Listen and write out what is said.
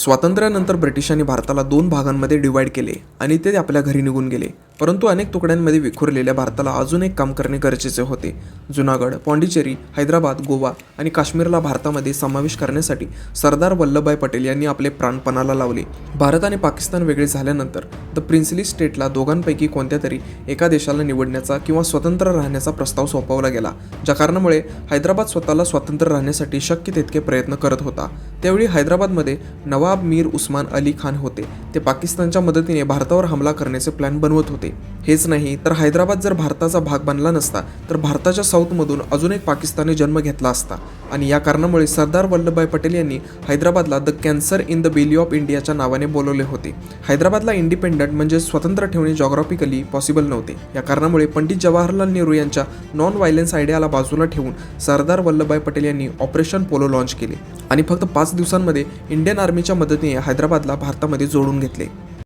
स्वातंत्र्यानंतर ब्रिटिशांनी भारताला दोन भागांमध्ये डिवाईड केले आणि ते आपल्या घरी निघून गेले. परंतु अनेक तुकड्यांमध्ये विखुरलेल्या भारताला अजून एक काम करणे गरजेचे होते. जुनागड पाँडिचेरी हैदराबाद गोवा आणि काश्मीरला भारतामध्ये समावेश करण्यासाठी सरदार वल्लभभाई पटेल यांनी आपले प्राणपणाला लावले. भारत आणि पाकिस्तान वेगळे झाल्यानंतर द प्रिन्सली स्टेटला दोघांपैकी कोणत्या तरी एका देशाला निवडण्याचा किंवा स्वतंत्र राहण्याचा प्रस्ताव सोपवला गेला ज्या कारणामुळे हैदराबाद स्वतःला स्वतंत्र राहण्यासाठी शक्य तितके प्रयत्न करत होता. त्यावेळी हैदराबादमध्ये नवाब मीर उस्मान अली खान होते. ते पाकिस्तानच्या मदतीने भारतावर हमला करण्याचे प्लॅन बनवत होते. हेच नाही तर हैदराबाद जर भारताचा भाग बनला नसता तर भारताच्या साऊथमधून अजून एक पाकिस्तानी जन्म घेतला असता. आणि या कारणामुळे सरदार वल्लभभाई पटेल यांनी हैदराबादला the cancer in the belly of इंडियाच्या नावाने बोलवले होते. हैदराबादला इंडिपेंडंट म्हणजे स्वतंत्र ठेवणे जॉग्राफिकली पॉसिबल नव्हते. या कारणामुळे पंडित जवाहरलाल नेहरू यांच्या नॉन व्हायलेन्स आयडियाला बाजूला ठेवून सरदार वल्लभभाई पटेल यांनी ऑपरेशन पोलो लॉन्च केले. आणि फक्त पाच दिवसांमध्ये इंडियन आर्मीच्या मदतीने हैदराबादला भारतामध्ये जोडून घेतले.